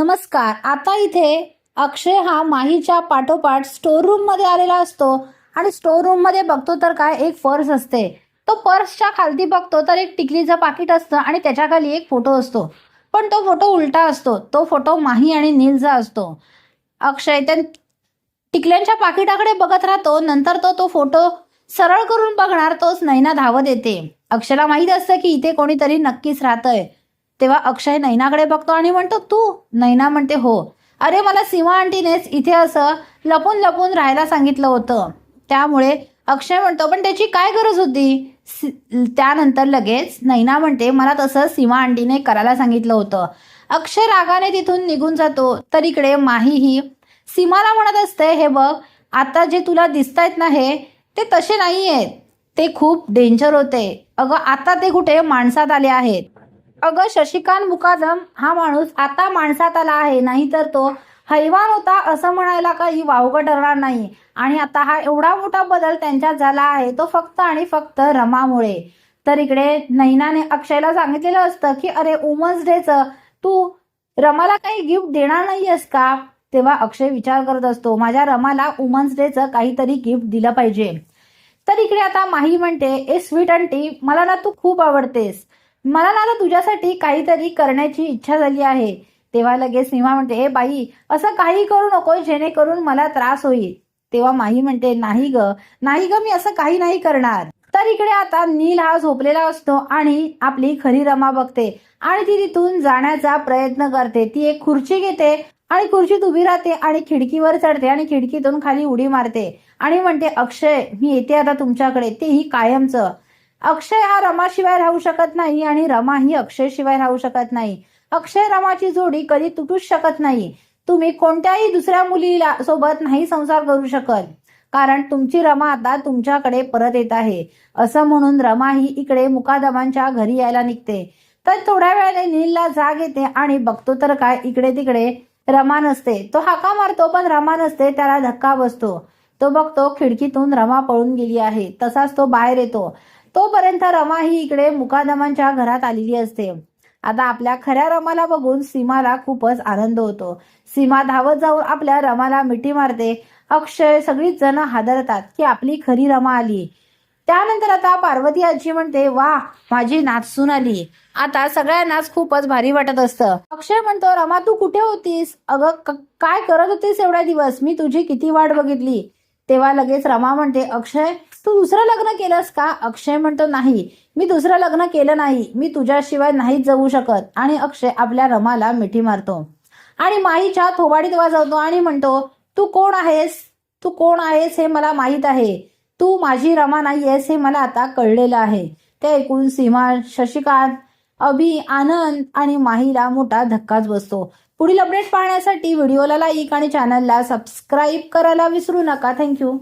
नमस्कार. आता इथे अक्षय हा माहीच्या पाठोपाठ स्टोर रूममध्ये आलेला असतो. आणि स्टोर रूममध्ये बघतो तर काय एक पर्स असते. तो पर्सच्या खालती बघतो तर एक टिकलीचं पाकिट असतं आणि त्याच्याखाली एक फोटो असतो. पण तो फोटो उलटा असतो. तो फोटो माही आणि नीलचा असतो. अक्षय त्या टिकल्यांच्या पाकिटाकडे बघत राहतो. नंतर तो तो फोटो सरळ करून बघणार तोच नैना धावत येते. अक्षयला माहीत असतं की इथे कोणीतरी नक्कीच राहतंय. तेव्हा अक्षय नैनाकडे बघतो आणि म्हणतो तू? नैना म्हणते हो. अरे मला सीमा आंटीनेच इथे असं लपून लपून राहायला सांगितलं होतं. त्यामुळे अक्षय म्हणतो पण त्याची काय गरज होती? त्यानंतर लगेच नैना म्हणते मला तसं सीमा आंटीने करायला सांगितलं होतं. अक्षय रागाने तिथून निघून जातो. तर इकडे माही ही सीमाला म्हणत असते हे बघ आता जे तुला दिसतायत ना हे ते तसे नाही आहेत ते खूप डेंजर होते. अगं आता ते कुठे माणसात आले आहेत. अगं शशिकांत मुकादम हा माणूस आता माणसात आला आहे. नाहीतर तो हैवान होता असं म्हणायला काही वावगं ठरणार नाही. आणि आता हा एवढा मोठा बदल त्यांच्यात झाला आहे तो फक्त आणि फक्त रमामुळे. तर इकडे नैनाने अक्षयला सांगितलेलं असतं की अरे वुमन्स डेचं तू रमाला काही गिफ्ट देणार नाहीयेस का? तेव्हा अक्षय विचार करत असतो माझ्या रमाला वुमन्स डेचं काहीतरी गिफ्ट दिलं पाहिजे. तर इकडे आता माही म्हणते ए स्वीट आंटी मला ना तू खूप आवडतेस. मला ना आता तुझ्यासाठी काहीतरी करण्याची इच्छा झाली आहे. तेव्हा लगेच सीमा म्हणते हे बाई असं काही करू नको जेणेकरून मला त्रास होईल. तेव्हा माही म्हणते नाही ग नाही ग मी असं काही नाही करणार. तर इकडे आता नील हा झोपलेला असतो आणि आपली खरी रमा बघते आणि ती तिथून जाण्याचा प्रयत्न करते. ती एक खुर्ची घेते आणि खुर्चीत उभी राहते आणि खिडकीवर चढते आणि खिडकीतून खाली उडी मारते आणि म्हणते अक्षय मी येते आता तुमच्याकडे तेही कायमचं. अक्षय हा रमाशिवाय राहू शकत नाही आणि रमा ही अक्षयशिवाय राहू शकत नाही. अक्षय रमाची जोडी कधी तुटूच शकत नाही. तुम्ही कोणत्याही दुसऱ्या मुलीला सोबत नाही संसार करू शकत. कारण तुमची रमा आता तुमच्याकडे परत येत आहे. असं म्हणून रमा ही इकडे मुकादमांच्या घरी यायला निघते. तर थोड्या वेळाने नीलला जाग येते आणि बघतो तर काय इकडे तिकडे रमा नसते. तो हाका मारतो पण रमा नसते त्याला धक्का बसतो. तो बघतो खिडकीतून रमा पळून गेली आहे. तसाच तो बाहेर येतो. तोपर्यंत रमा ही इकडे मुकादमांच्या घरात आलेली असते. आता आपल्या खऱ्या रमाला बघून सीमाला खूपच आनंद होतो. सीमा धावत जाऊन आपल्या रमाला मिठी मारते. अक्षय सगळीच जण हादरतात की आपली खरी रमा आली. त्यानंतर आता पार्वती आजी म्हणते वा माझी नाचसून आली. आता सगळ्यांनाच खूपच भारी वाटत असतं. अक्षय म्हणतो रमा तू कुठे होतीस? अगं काय करत होतीस एवढ्या दिवस? मी तुझी किती वाट बघितली. तेव्हा लगेच रमा म्हणते अक्षय तू दुसरं लग्न केलंस का? अक्षय म्हणतो नाही मी दुसरं लग्न केलं नाही. मी तुझ्याशिवाय नाहीच जगू शकत. आणि अक्षय आपल्या रमाला मिठी मारतो. आणि माहीच्या थोबाडीत वाजवतो आणि म्हणतो तू कोण आहेस? तू कोण आहेस हे मला माहीत आहे. तू माझी रमा नाही आहेस हे मला आता कळलेलं आहे. ते ऐकून सीमा शशिकांत अभि आनंद आणि माहीला मोठा धक्काच बसतो. पुढील अपडेट पाहण्यासाठी व्हिडिओला लाईक आणि चॅनलला सबस्क्राईब करायला विसरू नका. थँक्यू